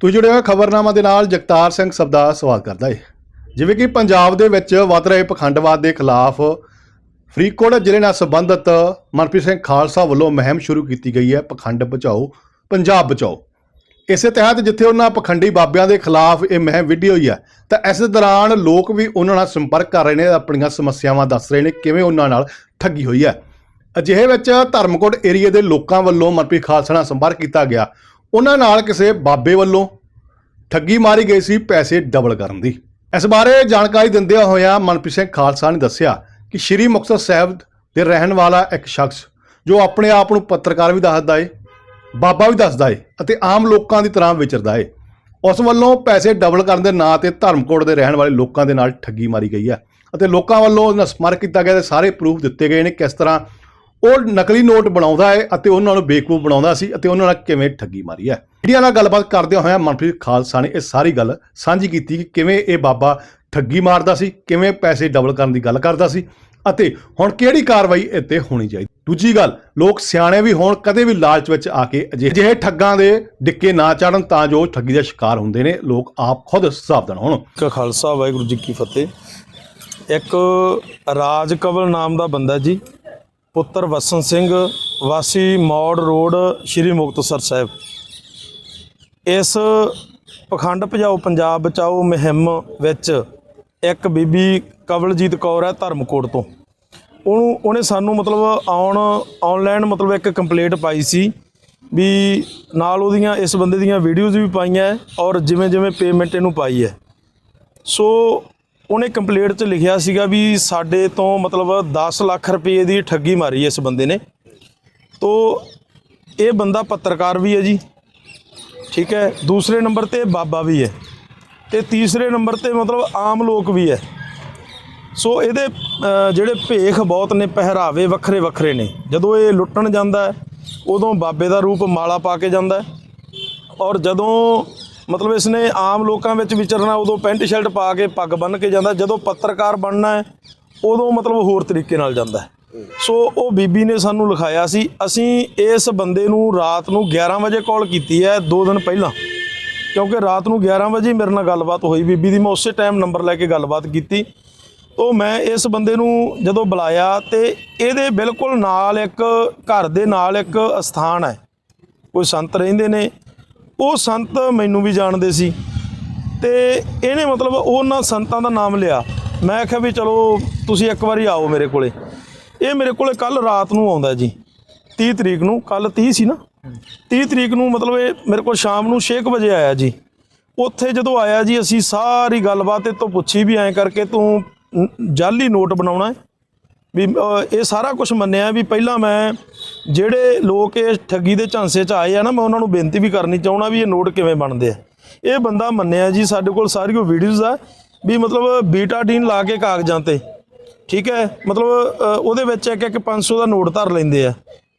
ਤੁਸੀਂ ਜੁੜੇ ਹੋਏ ਖਬਰਨਾਮਾ ਦੇ ਨਾਲ, ਜਗਤਾਰ ਸਿੰਘ ਸਬਦਾ ਸਵਾਲ ਕਰਦਾ ਹੈ ਜਿਵੇਂ ਕਿ ਪੰਜਾਬ ਦੇ ਵਿੱਚ ਵੱਧ ਰਹੇ ਪਖੰਡਵਾਦ ਦੇ ਖਿਲਾਫ ਫਰੀਦਕੋਟ ਜ਼ਿਲ੍ਹੇ ਨਾਲ ਸੰਬੰਧਿਤ ਮਨਪ੍ਰੀਤ ਸਿੰਘ ਖਾਲਸਾ ਵੱਲੋਂ ਮੁਹਿੰਮ ਸ਼ੁਰੂ ਕੀਤੀ ਗਈ ਹੈ, ਪਖੰਡ ਬਚਾਓ, ਪੰਜਾਬ ਬਚਾਓ। ਇਸੇ ਤਹਿਤ ਜਿੱਥੇ ਉਹਨਾਂ ਪਖੰਡੀ ਬਾਬਿਆਂ ਦੇ ਖਿਲਾਫ ਇਹ ਮੁਹਿੰਮ ਵਿੱਢੀ ਹੋਈ ਹੈ, ਤਾਂ ਇਸ ਦੌਰਾਨ ਲੋਕ ਵੀ ਉਹਨਾਂ ਨਾਲ ਸੰਪਰਕ ਕਰ ਰਹੇ ਨੇ, ਆਪਣੀਆਂ ਸਮੱਸਿਆਵਾਂ ਦੱਸ ਰਹੇ ਨੇ, ਕਿਵੇਂ ਉਹਨਾਂ ਨਾਲ ਠੱਗੀ ਹੋਈ ਹੈ। ਅਜਿਹੇ ਵਿੱਚ ਧਰਮਕੋਟ ਏਰੀਏ ਦੇ ਲੋਕਾਂ ਵੱਲੋਂ ਮਨਪ੍ਰੀਤ ਖਾਲਸਾ ਨਾਲ ਸੰਪਰਕ ਕੀਤਾ ਗਿਆ। ਉਹਨਾਂ ਨਾਲ ਕਿਸੇ ਬਾਬੇ ਵੱਲੋਂ ਠੱਗੀ ਮਾਰੀ ਗਈ ਸੀ ਪੈਸੇ ਡਬਲ ਕਰਨ ਦੀ। ਇਸ ਬਾਰੇ ਜਾਣਕਾਰੀ ਦਿੰਦਿਆਂ ਹੋਇਆਂ ਮਨਪ੍ਰੀਤ ਸਿੰਘ ਖਾਲਸਾ ਨੇ ਦੱਸਿਆ ਕਿ ਸ਼੍ਰੀ ਮੁਕਤਸਰ ਸਾਹਿਬ ਦੇ ਰਹਿਣ ਵਾਲਾ ਇੱਕ ਸ਼ਖਸ, ਜੋ ਆਪਣੇ ਆਪ ਨੂੰ ਪੱਤਰਕਾਰ ਵੀ ਦੱਸਦਾ ਏ, ਬਾਬਾ ਵੀ ਦੱਸਦਾ ਏ ਅਤੇ ਆਮ ਲੋਕਾਂ ਦੀ ਤਰ੍ਹਾਂ ਵਿਚਰਦਾ ਏ। ਉਸ ਵੱਲੋਂ ਪੈਸੇ ਡਬਲ ਕਰਨ ਦੇ ਨਾਂ ਤੇ ਧਰਮਕੋਟ ਦੇ ਰਹਿਣ ਵਾਲੇ ਲੋਕਾਂ ਦੇ ਨਾਲ ਠੱਗੀ ਮਾਰੀ ਗਈ ਹੈ ਅਤੇ ਲੋਕਾਂ ਵੱਲੋਂ ਉਹਨਾਂ ਸਮਰਕ ਕੀਤਾ ਗਿਆ ਤੇ ਸਾਰੇ ਪ੍ਰੂਫ ਦਿੱਤੇ ਗਏ ਨੇ ਕਿਸ ਤਰ੍ਹਾਂ ਉਹ ਨਕਲੀ ਨੋਟ ਬਣਾਉਂਦਾ ਹੈ ਅਤੇ ਉਹਨਾਂ ਨੂੰ ਬੇਕੂਫ ਬਣਾਉਂਦਾ ਸੀ ਅਤੇ ਉਹਨਾਂ ਨਾਲ ਕਿਵੇਂ ਠੱਗੀ ਮਾਰੀ ਹੈ। ਮੀਡੀਆ ਨਾਲ ਗੱਲਬਾਤ ਕਰਦਿਆਂ ਹੋਇਆਂ ਮਨਪ੍ਰੀਤ ਖਾਲਸਾ ਨੇ ਇਹ ਸਾਰੀ ਗੱਲ ਸਾਂਝੀ ਕੀਤੀ ਕਿ ਕਿਵੇਂ ਇਹ ਬਾਬਾ ਠੱਗੀ ਮਾਰਦਾ ਸੀ, ਕਿਵੇਂ ਪੈਸੇ ਡਬਲ ਕਰਨ ਦੀ ਗੱਲ ਕਰਦਾ ਸੀ ਅਤੇ ਹੁਣ ਕਿਹੜੀ ਕਾਰਵਾਈ ਇੱਥੇ ਹੋਣੀ ਚਾਹੀਦੀ। ਦੂਜੀ ਗੱਲ, ਲੋਕ ਸਿਆਣੇ ਵੀ ਹੋਣ, ਕਦੇ ਵੀ ਲਾਲਚ ਵਿੱਚ ਆ ਕੇ ਅਜਿਹੇ ਅਜਿਹੇ ਠੱਗਾਂ ਦੇ ਡਿੱਕੇ ਨਾ ਚੜਨ ਤਾਂ ਜੋ ਠੱਗੀ ਦਾ ਸ਼ਿਕਾਰ ਹੁੰਦੇ ਨੇ, ਲੋਕ ਆਪ ਖੁਦ ਸਾਵਧਾਨ ਹੋਣ। ਕਾ ਖਾਲਸਾ ਵਾਹਿਗੁਰੂ ਜੀ ਕੀ ਫਤਿਹ। ਇੱਕ ਰਾਜ ਕਵਲ ਨਾਮ ਦਾ ਬੰਦਾ ਜੀ ਪੁੱਤਰ ਵਸਨ ਸਿੰਘ, ਵਾਸੀ ਮੌੜ ਰੋਡ, ਸ਼੍ਰੀ ਮੁਕਤਸਰ ਸਾਹਿਬ। ਇਸ ਪਖੰਡ ਭਜਾਓ ਪੰਜਾਬ ਬਚਾਓ ਮੁਹਿੰਮ ਵਿੱਚ ਇੱਕ ਬੀਬੀ ਕਵਲਜੀਤ ਕੌਰ ਹੈ ਧਰਮਕੋਟ ਤੋਂ। ਉਹਨੂੰ, ਉਹਨੇ ਸਾਨੂੰ ਮਤਲਬ ਆਉਣ ਆਨਲਾਈਨ ਮਤਲਬ ਇੱਕ ਕੰਪਲੇਂਟ ਪਾਈ ਸੀ ਵੀ ਨਾਲ ਉਹਦੀਆਂ, ਇਸ ਬੰਦੇ ਦੀਆਂ ਵੀਡੀਓਜ਼ ਵੀ ਪਾਈਆਂ ਔਰ ਜਿਵੇਂ ਜਿਵੇਂ ਪੇਮੈਂਟ ਇਹਨੂੰ ਪਾਈ ਹੈ। ਸੋ ਉਹਨੇ ਕੰਪਲੇਂਟ 'ਚ ਲਿਖਿਆ ਸੀਗਾ ਵੀ ਸਾਡੇ ਤੋਂ ਮਤਲਬ 10 ਲੱਖ ਰੁਪਏ ਦੀ ਠੱਗੀ ਮਾਰੀ ਇਸ ਬੰਦੇ ਨੇ। ਤੋ ਇਹ ਬੰਦਾ ਪੱਤਰਕਾਰ ਵੀ ਹੈ ਜੀ। ਠੀਕ ਹੈ, ਦੂਸਰੇ ਨੰਬਰ ਤੇ ਬਾਬਾ ਵੀ ਹੈ ਤੇ ਤੀਸਰੇ ਨੰਬਰ ਤੇ ਮਤਲਬ ਆਮ ਲੋਕ ਵੀ ਹੈ। ਸੋ ਇਹਦੇ ਜਿਹੜੇ ਭੇਖ ਬਹੁਤ ਨੇ, ਪਹਿਰਾਵੇ ਵੱਖਰੇ ਵੱਖਰੇ ਨੇ। ਜਦੋਂ ਇਹ ਲੁੱਟਣ ਜਾਂਦਾ ਉਦੋਂ ਬਾਬੇ ਦਾ ਰੂਪ ਮਾਲਾ ਪਾ ਕੇ ਜਾਂਦਾ ਔਰ ਜਦੋਂ ਮਤਲਬ ਇਸਨੇ ਆਮ ਲੋਕਾਂ ਵਿੱਚ ਵਿਚਰਨਾ ਉਦੋਂ ਪੈਂਟ ਸ਼ਰਟ ਪਾ ਕੇ ਪੱਗ ਬੰਨ੍ਹ ਕੇ ਜਾਂਦਾ, ਜਦੋਂ ਪੱਤਰਕਾਰ ਬਣਨਾ ਹੈ, ਉਦੋਂ ਮਤਲਬ ਹੋਰ ਤਰੀਕੇ ਨਾਲ ਜਾਂਦਾ ਸੋ ਉਹ ਬੀਬੀ ਨੇ ਸਾਨੂੰ ਲਿਖਾਇਆ ਸੀ, ਅਸੀਂ ਇਸ ਬੰਦੇ ਨੂੰ ਰਾਤ ਨੂੰ 11 ਵਜੇ ਕਾਲ ਕੀਤੀ ਹੈ 2 ਦਿਨ ਪਹਿਲਾਂ। ਕਿਉਂਕਿ ਰਾਤ ਨੂੰ 11 ਵਜੇ ਮੇਰੇ ਨਾਲ ਗੱਲਬਾਤ ਹੋਈ ਬੀਬੀ ਦੀ, ਮੈਂ ਉਸੇ ਟਾਈਮ ਨੰਬਰ ਲੈ ਕੇ ਗੱਲਬਾਤ ਕੀਤੀ। ਉਹ ਮੈਂ ਇਸ ਬੰਦੇ ਨੂੰ ਜਦੋਂ ਬੁਲਾਇਆ, ਤੇ ਇਹਦੇ ਬਿਲਕੁਲ ਨਾਲ ਇੱਕ ਘਰ ਦੇ ਨਾਲ ਇੱਕ ਅਸਥਾਨ ਹੈ। ਕੋਈ ਸੰਤ ਰਹਿੰਦੇ ਨੇ ਉਹ ਸੰਤ ਮੈਨੂੰ ਵੀ ਜਾਣਦੇ ਸੀ ਤੇ ਇਹਨੇ ਮਤਲਬ ਉਹਨਾਂ ਸੰਤਾਂ ਦਾ ਨਾਮ ਲਿਆ। ਮੈਂ ਆਖਿਆ ਵੀ ਚਲੋ ਤੁਸੀਂ ਇੱਕ ਵਾਰੀ ਆਓ ਮੇਰੇ ਕੋਲੇ। ਇਹ ਮੇਰੇ ਕੋਲੇ ਕੱਲ ਰਾਤ ਨੂੰ ਆਉਂਦਾ ਜੀ। 30 ਤਰੀਕ ਨੂੰ, ਕੱਲ 30 ਸੀ ਨਾ? 30 ਤਰੀਕ ਨੂੰ ਮਤਲਬ ਇਹ ਮੇਰੇ ਕੋਲ ਸ਼ਾਮ ਨੂੰ 6 ਵਜੇ ਆਇਆ ਜੀ। ਉੱਥੇ ਜਦੋਂ ਆਇਆ ਜੀ, ਅਸੀਂ ਸਾਰੀ ਗੱਲਬਾਤ ਇਹ ਤੋਂ ਪੁੱਛੀ ਵੀ ਐਂ ਕਰਕੇ ਤੂੰ ਨ- ਜਾਲੀ ਨੋਟ ਬਣਾਉਣਾ ਹੈ। ਵੀ ਇਹ ਸਾਰਾ ਕੁਝ ਮੰਨਿਆ ਵੀ ਪਹਿਲਾਂ ਮੈਂ ਜਿਹੜੇ ਲੋਕ ਇਹ ਠੱਗੀ ਦੇ ਝਾਂਸੇ 'ਚ ਆਏ ਆ ਨਾ ਮੈਂ ਉਹਨਾਂ ਨੂੰ ਬੇਨਤੀ ਵੀ ਕਰਨੀ ਚਾਹਣਾ ਵੀ ਇਹ ਨੋਟ ਕਿਵੇਂ ਬਣਦੇ ਆ। ਇਹ ਬੰਦਾ ਮੰਨਿਆ ਜੀ ਸਾਡੇ ਕੋਲ ਸਾਰੀਆਂ ਵੀਡੀਓਜ਼ ਆ ਵੀ ਮਤਲਬ ਬੀਟਾਡੀਨ ਲਾ ਕੇ ਕਾਗਜ਼ਾਂ ਤੇ ਠੀਕ ਹੈ? ਮਤਲਬ ਉਹਦੇ ਵਿੱਚ ਇੱਕ ਇੱਕ 500 ਦਾ ਨੋਟ ਧਰ ਲੈਂਦੇ ਆ।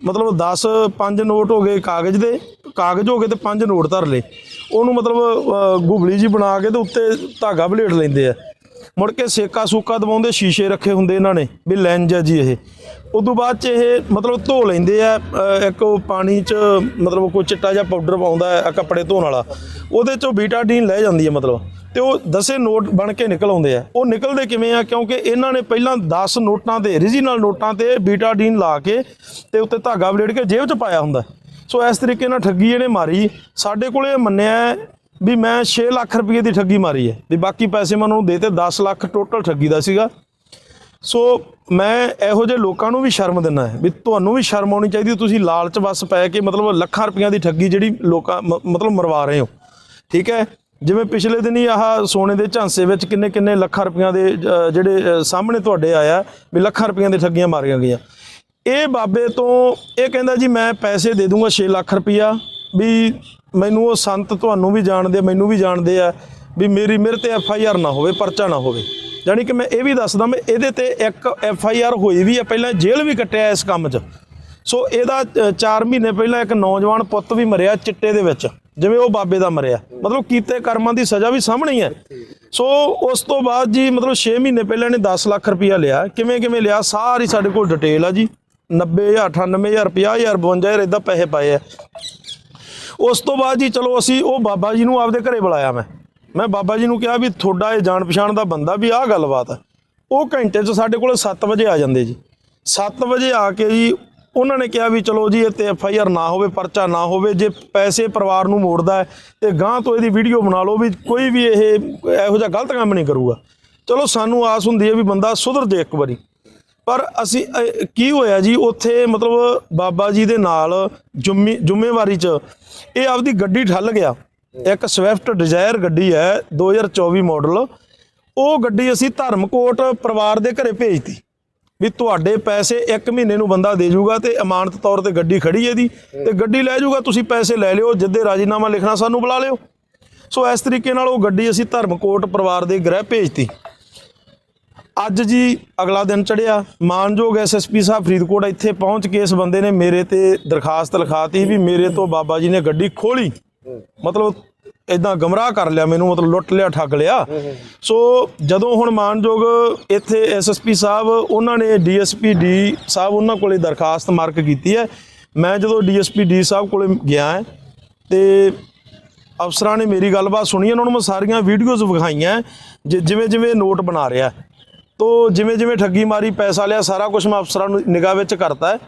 ਮਤਲਬ 10 5 ਨੋਟ ਹੋ ਗਏ ਕਾਗਜ਼ ਦੇ ਕਾਗਜ਼ ਹੋ ਗਏ ਤੇ 5 ਨੋਟ ਧਰ ਲਏ। ਉਹਨੂੰ ਮਤਲਬ ਅ, ਗੁਬਲੀ ਜੀ ਬਣਾ ਕੇ ਤੇ ਉੱਤੇ ਧਾਗਾ ਬਲੇਟ ਲੈਂਦੇ ਆ। ਮੁੜ ਕੇ ਸੇਕਾ ਸੂਕਾ ਦਵਾਉਂਦੇ ਸ਼ੀਸ਼ੇ ਰੱਖੇ ਹੁੰਦੇ ਇਹਨਾਂ ਨੇ, ਵੀ ਲੈਂਜ ਹੈ ਜੀ ਇਹ। ਉਦੋਂ ਬਾਅਦ ਚ ਇਹ ਮਤਲਬ ਧੋ ਲੈਂਦੇ ਆ ਇੱਕ ਉਹ ਪਾਣੀ ਚ ਮਤਲਬ ਕੋਈ ਚਿੱਟਾ ਜਿਹਾ ਪਾਊਡਰ ਪਾਉਂਦਾ ਹੈ ਕੱਪੜੇ ਧੋਣ ਵਾਲਾ। ਉਹਦੇ ਚੋਂ ਬੀਟਾਡੀਨ ਲੈ ਜਾਂਦੀ ਹੈ ਮਤਲਬ। ਤੇ ਉਹ ਦਸੇ ਨੋਟ ਬਣ ਕੇ ਨਿਕਲ ਆਉਂਦੇ ਆ। ਉਹ ਨਿਕਲਦੇ ਕਿਵੇਂ ਆ? ਕਿਉਂਕਿ ਇਹਨਾਂ ਨੇ ਪਹਿਲਾਂ 10 ਨੋਟਾਂ ਤੇ ਓਰੀਜਨਲ ਨੋਟਾਂ ਤੇ ਬੀਟਾਡੀਨ ਲਾ ਕੇ ਤੇ ਉੱਤੇ ਧਾਗਾ ਬਲੇਡ ਕੇ ਜੇਬ 'ਚ ਪਾਇਆ ਹੁੰਦਾ। ਸੋ ਇਸ ਤਰੀਕੇ ਨਾਲ ਠੱਗੀ ਇਹਨੇ ਮਾਰੀ। ਸਾਡੇ ਕੋਲੇ ਮੰਨਿਆ ਵੀ ਮੈਂ 6 ਲੱਖ ਰੁਪਏ ਦੀ ਠੱਗੀ ਮਾਰੀ ਹੈ। ਵੀ ਬਾਕੀ ਪੈਸੇ ਮੈਂ ਉਹਨੂੰ ਦੇਤੇ 10 ਲੱਖ ਟੋਟਲ ਠੱਗੀ ਦਾ ਸੀਗਾ। ਸੋ ਮੈਂ ਇਹੋ ਜਿਹੇ ਲੋਕਾਂ ਨੂੰ ਵੀ ਸ਼ਰਮ ਦਿੰਦਾ ਹੈ ਵੀ ਤੁਹਾਨੂੰ ਵੀ ਸ਼ਰਮ ਆਉਣੀ ਚਾਹੀਦੀ, ਤੁਸੀਂ ਲਾਲਚ ਵਸ ਪੈ ਕੇ ਮਤਲਬ ਲੱਖਾਂ ਰੁਪਈਆਂ ਦੀ ਠੱਗੀ ਜਿਹੜੀ ਲੋਕਾਂ ਮ- ਮਤਲਬ ਮਰਵਾ ਰਹੇ ਹੋ। ਠੀਕ ਹੈ? ਜਿਵੇਂ ਪਿਛਲੇ ਦਿਨੀ ਆਹ ਸੋਨੇ ਦੇ ਝਾਂਸੇ ਵਿੱਚ ਕਿੰਨੇ ਕਿੰਨੇ ਲੱਖਾਂ ਰੁਪਈਆਂ ਦੇ ਜਿਹੜੇ ਸਾਹਮਣੇ ਤੁਹਾਡੇ ਆਇਆ ਵੀ ਲੱਖਾਂ ਰੁਪਈਆਂ ਦੀ ਠੱਗੀਆਂ ਮਾਰੀਆਂ ਗਈਆਂ। ਇਹ ਬਾਬੇ ਤੋਂ ਇਹ ਕਹਿੰਦਾ ਜੀ ਮੈਂ ਪੈਸੇ ਦੇ ਦੂੰਗਾ 6 ਲੱਖ ਰੁਪਈਆ ਵੀ ਮੈਨੂੰ ਉਹ ਸੰਤ ਤੁਹਾਨੂੰ ਵੀ ਜਾਣਦੇ ਮੈਨੂੰ ਵੀ ਜਾਣਦੇ ਆ ਵੀ ਮੇਰੀ ਮੇਰੇ ਤੇ ਐਫ ਆਈ ਆਰ ਨਾ ਹੋਵੇ, ਪਰਚਾ ਨਾ ਹੋਵੇ। ਯਾਨੀ ਕਿ ਮੈਂ ਇਹ ਵੀ ਦੱਸਦਾ, ਮੈਂ ਇਹਦੇ ਤੇ ਇੱਕ ਐਫ ਆਈ ਆਰ ਹੋਈ ਵੀ ਆ, ਪਹਿਲਾਂ ਜੇਲ੍ਹ ਵੀ ਕੱਟਿਆ ਇਸ ਕੰਮ 'ਚ। ਸੋ ਇਹਦਾ 4 ਮਹੀਨੇ ਪਹਿਲਾਂ ਇੱਕ ਨੌਜਵਾਨ ਪੁੱਤ ਵੀ ਮਰਿਆ ਚਿੱਟੇ ਦੇ ਵਿੱਚ, ਜਿਵੇਂ ਉਹ ਬਾਬੇ ਦਾ ਮਰਿਆ। ਮਤਲਬ ਕੀਤੇ ਕਰਮਾਂ ਦੀ ਸਜ਼ਾ ਵੀ ਸਾਹਮਣੇ ਹੀ ਹੈ ਸੋ ਉਸ ਤੋਂ ਬਾਅਦ ਜੀ, ਮਤਲਬ 6 ਮਹੀਨੇ ਪਹਿਲਾਂ ਇਹਨੇ 10 ਲੱਖ ਰੁਪਇਆ ਲਿਆ। ਕਿਵੇਂ ਕਿਵੇਂ ਲਿਆ? ਸਾਰੀ ਸਾਡੇ ਕੋਲ ਡਿਟੇਲ ਆ ਜੀ। 90000 98000 50000 52000 ਇਦਾਂ ਪੈਸੇ ਪਾਏ ਆ। ਉਸ ਤੋਂ ਬਾਅਦ ਜੀ ਚਲੋ ਅਸੀਂ ਉਹ ਬਾਬਾ ਜੀ ਨੂੰ ਆਪਦੇ ਘਰੇ ਬੁਲਾਇਆ ਮੈਂ। ਮੈਂ ਬਾਬਾ ਜੀ ਨੂੰ ਕਿਹਾ ਵੀ ਤੁਹਾਡਾ ਇਹ ਜਾਣ ਪਛਾਣ ਦਾ ਬੰਦਾ ਵੀ ਆਹ ਗੱਲਬਾਤ ਹੈ ਉਹ ਘੰਟੇ 'ਚ ਸਾਡੇ ਕੋਲ 7 ਵਜੇ ਆ ਜਾਂਦੇ ਜੀ। 7 ਵਜੇ ਆ ਕੇ ਜੀ ਉਹਨਾਂ ਨੇ ਕਿਹਾ ਵੀ ਚਲੋ ਜੀ ਇਹ ਤੇ ਐਫ ਆਈ ਆਰ ਨਾ ਹੋਵੇ, ਪਰਚਾ ਨਾ ਹੋਵੇ, ਜੇ ਪੈਸੇ ਪਰਿਵਾਰ ਨੂੰ ਮੋੜਦਾ ਹੈ ਤੇ ਗਾਂ ਤੋਂ ਇਹਦੀ ਵੀਡੀਓ ਬਣਾ ਲਓ ਵੀ ਕੋਈ ਵੀ ਇਹ ਇਹੋ ਜਿਹਾ ਗਲਤ ਕੰਮ ਨਹੀਂ ਕਰੂਗਾ। ਚਲੋ ਸਾਨੂੰ ਆਸ ਹੁੰਦੀ ਹੈ ਵੀ ਬੰਦਾ ਸੁਧਰ ਜੇ ਇੱਕ ਵਾਰੀ। ਪਰ ਅਸੀਂ ਅਹ, ਕੀ ਹੋਇਆ ਜੀ ਉੱਥੇ ਮਤਲਬ ਬਾਬਾ ਜੀ ਦੇ ਨਾਲ ਜ਼ਿੰਮੇ ਜ਼ਿੰਮੇਵਾਰੀ 'ਚ ਇਹ ਆਪਦੀ ਗੱਡੀ ਠੱਲ ਗਿਆ। ਇੱਕ ਸਵਿਫਟ ਡਿਜ਼ਾਇਰ ਗੱਡੀ ਹੈ 2024 ਮਾਡਲ ਉਹ ਗੱਡੀ ਅਸੀਂ ਧਰਮਕੋਟ ਪਰਿਵਾਰ ਦੇ ਘਰੇ ਭੇਜਤੀ ਵੀ ਤੁਹਾਡੇ ਪੈਸੇ 1 ਮਹੀਨੇ ਨੂੰ ਬੰਦਾ ਦੇ ਜਾਊਗਾ ਤੇ ਅਮਾਨਤ ਤੌਰ ਤੇ ਗੱਡੀ ਖੜੀ ਹੈ ਦੀ ਤੇ ਗੱਡੀ ਲੈ ਜਾਊਗਾ ਤੁਸੀਂ ਪੈਸੇ ਲੈ ਲਿਓ ਜਿੱਦੇ ਰਾਜੀਨਾਮਾ ਲਿਖਣਾ ਸਾਨੂੰ ਬੁਲਾ ਲਿਓ। ਸੋ ਇਸ ਤਰੀਕੇ ਨਾਲ ਉਹ ਗੱਡੀ ਅਸੀਂ ਧਰਮਕੋਟ ਪਰਿਵਾਰ ਦੇ ਗ੍ਰਹਿ ਭੇਜਤੀ। ਅੱਜ ਜੀ ਅਗਲਾ ਦਿਨ ਚੜਿਆ। ਮਾਨਯੋਗ ਐਸਐਸਪੀ ਸਾਹਿਬ ਫਰੀਦਕੋਟ ਇੱਥੇ ਪਹੁੰਚ ਕੇ ਇਸ ਬੰਦੇ ਨੇ ਮੇਰੇ ਤੇ ਦਰਖਾਸਤ ਲਿਖਾਤੀ ਵੀ ਮੇਰੇ ਤੋਂ ਬਾਬਾ ਜੀ ਨੇ ਗੱਡੀ ਖੋਲੀ। ਮਤਲਬ ਇਦਾਂ ਗਮਰਾਹ ਕਰ ਲਿਆ ਮੈਨੂੰ, ਮਤਲਬ ਲੁੱਟ ਲਿਆ, ਠੱਗ ਲਿਆ। ਸੋ ਜਦੋਂ ਹੁਣ ਮਾਨਯੋਗ ਇੱਥੇ ਐਸਐਸਪੀ ਸਾਹਿਬ, ਉਹਨਾਂ ਨੇ ਡੀਐਸਪੀ ਡੀ ਸਾਹਿਬ ਉਹਨਾਂ ਕੋਲੇ ਦਰਖਾਸਤ ਮਾਰਕ ਕੀਤੀ ਹੈ। ਮੈਂ ਜਦੋਂ ਡੀਐਸਪੀ ਡੀ ਸਾਹਿਬ ਕੋਲੇ ਗਿਆ ਹੈ ਤੇ ਅਫਸਰਾਂ ਨੇ ਮੇਰੀ ਗੱਲਬਾਤ ਸੁਣੀ, ਉਹਨਾਂ ਨੂੰ ਮੈਂ ਸਾਰੀਆਂ ਵੀਡੀਓਜ਼ ਵਿਖਾਈਆਂ ਜਿ- ਜਿਵੇਂ ਜਿਵੇਂ ਨੋਟ ਬਣਾ ਰਿਹਾ ਤੋ ਜਿਵੇਂ ਜਿਵੇਂ ਠੱਗੀ ਮਾਰੀ, ਪੈਸਾ ਲਿਆ, ਸਾਰਾ ਕੁਝ ਮੈਂ ਅਫਸਰਾਂ ਨੂੰ ਨਿਗਾਹ ਵਿੱਚ ਕਰਤਾ ਹੈ।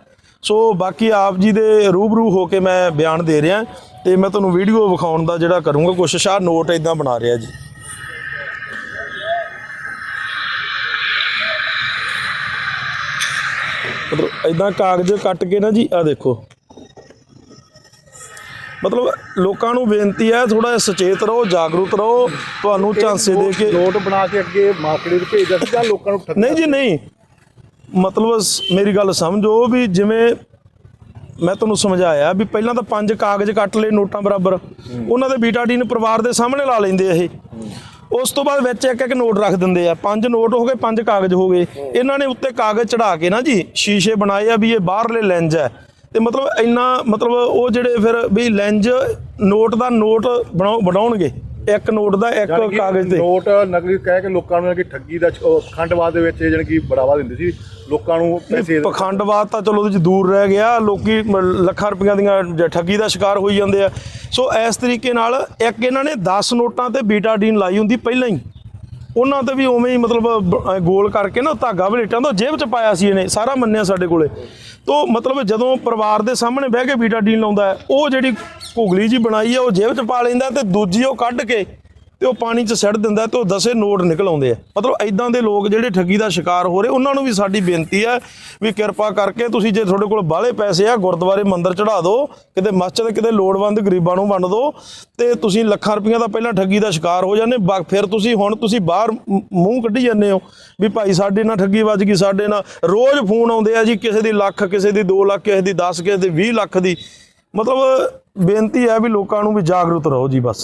ਸੋ ਬਾਕੀ ਆਪ ਜੀ ਦੇ ਰੂਬਰੂ ਹੋ ਕੇ ਮੈਂ ਬਿਆਨ ਦੇ ਰਿਹਾ ਤੇ ਮੈਂ ਤੁਹਾਨੂੰ ਵੀਡੀਓ ਵਿਖਾਉਣ ਦਾ ਜਿਹੜਾ ਕਰੂੰਗਾ ਕੋਸ਼ਿਸ਼ ਆ ਨੋਟ ਇਦਾਂ ਬਣਾ ਰਿਹਾ ਜੀ। ਮਤਲਬ ਇਦਾਂ ਕਾਗਜ਼ ਕੱਟ ਕੇ ਨਾ ਜੀ ਆ ਦੇਖੋ। ਮਤਲਬ ਲੋਕਾਂ ਨੂੰ ਬੇਨਤੀ ਹੈ ਥੋੜਾ ਸੁਚੇਤ ਰਹੋ ਜਾਗਰੂਕ ਰਹੋ ਤੁਹਾਨੂੰ ਝਾਂਸੇ ਦੇ ਕੇ ਨੋਟ ਬਣਾ ਕੇ ਅੱਗੇ ਮਾਰਕੀਟ ਵਿੱਚ ਭੇਜਦਾ ਸੀ ਜਾਂ ਲੋਕਾਂ ਨੂੰ ਨਹੀਂ ਜੀ ਨਹੀਂ। ਮਤਲਬ ਮੇਰੀ ਗੱਲ ਸਮਝੋ ਵੀ ਜਿਵੇਂ ਮੈਂ ਤੁਹਾਨੂੰ ਸਮਝਾਇਆ ਵੀ ਪਹਿਲਾਂ ਤਾਂ ਪੰਜ ਕਾਗਜ਼ ਕੱਟ ਲਏ ਨੋਟਾਂ ਬਰਾਬਰ। ਉਹਨਾਂ ਦੇ ਬੀਟਾਡੀਨ ਪਰਿਵਾਰ ਦੇ ਸਾਹਮਣੇ ਲਾ ਲੈਂਦੇ ਇਹ। ਉਸ ਤੋਂ ਬਾਅਦ ਵਿੱਚ ਇੱਕ ਇੱਕ ਨੋਟ ਰੱਖ ਦਿੰਦੇ ਆ। ਪੰਜ ਨੋਟ ਹੋ ਗਏ ਪੰਜ ਕਾਗਜ਼ ਹੋ ਗਏ। ਇਹਨਾਂ ਨੇ ਉੱਤੇ ਕਾਗਜ਼ ਚੜਾ ਕੇ ਨਾ ਜੀ ਸ਼ੀਸ਼ੇ ਬਣਾਏ ਆ ਵੀ ਇਹ ਬਾਹਰਲੇ ਲੈਂਜ ਹੈ। ਤੇ ਮਤਲਬ ਇੰਨਾ ਮਤਲਬ ਉਹ ਜਿਹੜੇ ਫਿਰ ਵੀ ਲੈਂਜ ਨੋਟ ਦਾ ਨੋਟ ਬਣਾਉ- ਬਣਾਉਣਗੇ ਇੱਕ ਨੋਟ ਦਾ ਇੱਕ ਕਿ ਕਾਗਜ਼ ਤੇ। ਨੋਟ ਨਕਲੀ ਕਹਿ ਕੇ ਲੋਕਾਂ ਨੂੰ ਕਿ ਠੱਗੀ ਦਾ ਉਹ ਖੰਡਵਾਦ ਦੇ ਵਿੱਚ ਜਾਣੀ ਕਿ ਬੜਾਵਾ ਦਿੰਦੇ ਸੀ। ਲੋਕਾਂ ਨੂੰ ਪੈਸੇ ਪਖੰਡਵਾਦ ਤਾਂ ਚਲੋ ਉਹਦੇ ਚ ਦੂਰ ਰਹਿ ਗਿਆ। ਲੋਕੀ ਲੱਖਾਂ ਰੁਪਈਆਂ ਦੀਆਂ ਠੱਗੀ ਦਾ ਸ਼ਿਕਾਰ ਹੋਈ ਜਾਂਦੇ ਆ। ਸੋ ਇਸ ਤਰੀਕੇ ਨਾਲ ਇੱਕ ਇਹਨਾਂ ਨੇ 10 ਨੋਟਾਂ ਤੇ ਬੀਟਾਡੀਨ ਲਾਈ ਹੁੰਦੀ ਪਹਿਲਾਂ ਹੀ। ਉਹਨਾਂ ਤੇ ਵੀ ਉਵੇਂ ਹੀ ਮਤਲਬ ਗੋਲ ਕਰਕੇ ਨਾ ਧਾਗਾ ਵਲੇਟਾਂ ਦਾ ਜੇਬ ਚ ਪਾਇਆ ਸੀ ਇਹਨੇ। ਸਾਰਾ ਮੰਨਿਆ ਸਾਡੇ ਕੋਲੇ। ਤੋਂ ਮਤਲਬ ਜਦੋਂ ਪਰਿਵਾਰ ਦੇ ਸਾਹਮਣੇ ਬਹਿ ਕੇ ਬੀਟਾਡੀਨ ਲਾਉਂਦਾ ਉਹ ਜਿਹੜੀ ਘੁਗਲੀ ਜੀ ਬਣਾਈ ਹੈ, ਉਹ ਜੇਬ ਚ ਪਾ ਲੈਂਦਾ ਤੇ ਦੂਜੀ ਉਹ ਕੱਢ ਕੇ ਤੇ ਉਹ ਪਾਣੀ 'ਚ ਸਿੱਟ ਦਿੰਦਾ ਤੇ ਉਹ ਦਸੇ ਨੋਟ ਨਿਕਲ ਆਉਂਦੇ ਆ। ਮਤਲਬ ਐਦਾਂ ਦੇ ਲੋਕ ਜਿਹੜੇ ਠੱਗੀ ਦਾ ਸ਼ਿਕਾਰ ਹੋ ਰਹੇ, ਉਹਨਾਂ ਨੂੰ ਵੀ ਸਾਡੀ ਬੇਨਤੀ ਹੈ ਵੀ ਕਿਰਪਾ ਕਰਕੇ ਤੁਸੀਂ ਜੇ ਤੁਹਾਡੇ ਕੋਲ ਬਾਹਲੇ ਪੈਸੇ ਆ, ਗੁਰਦੁਆਰੇ ਮੰਦਿਰ ਚੜਾ ਦਿਓ, ਕਿਤੇ ਮਸਜਿਦ, ਕਿਤੇ ਲੋੜਵੰਦ ਗਰੀਬਾਂ ਨੂੰ ਵੰਡ ਦਿਓ ਤੇ ਤੁਸੀਂ ਲੱਖਾਂ ਰੁਪਈਆ ਦਾ ਪਹਿਲਾਂ ਠੱਗੀ ਦਾ ਸ਼ਿਕਾਰ ਹੋ ਜਾਂਦੇ, ਬਾ- ਫਿਰ ਤੁਸੀਂ ਹੁਣ ਤੁਸੀਂ ਬਾਹਰ ਮੂੰਹ ਕੱਢੀ ਜਾਂਦੇ ਹੋ ਵੀ ਭਾਈ ਸਾਡੇ ਨਾਲ ਠੱਗੀ ਵੱਜ ਗਈ, ਸਾਡੇ ਨਾਲ ਰੋਜ਼ ਫੋਨ ਆਉਂਦੇ ਆ ਜੀ, ਕਿਸੇ ਦੀ ਲੱਖ, ਕਿਸੇ ਦੀ 2 ਲੱਖ, ਕਿਸੇ ਦੀ 10 ਕਿਸੇ ਦੀ 20 ਲੱਖ ਦੀ। ਮਤਲਬ ਬੇਨਤੀ ਹੈ ਵੀ ਲੋਕਾਂ ਨੂੰ ਵੀ ਜਾਗਰੂਕ ਰਹੋ ਜੀ ਬਸ।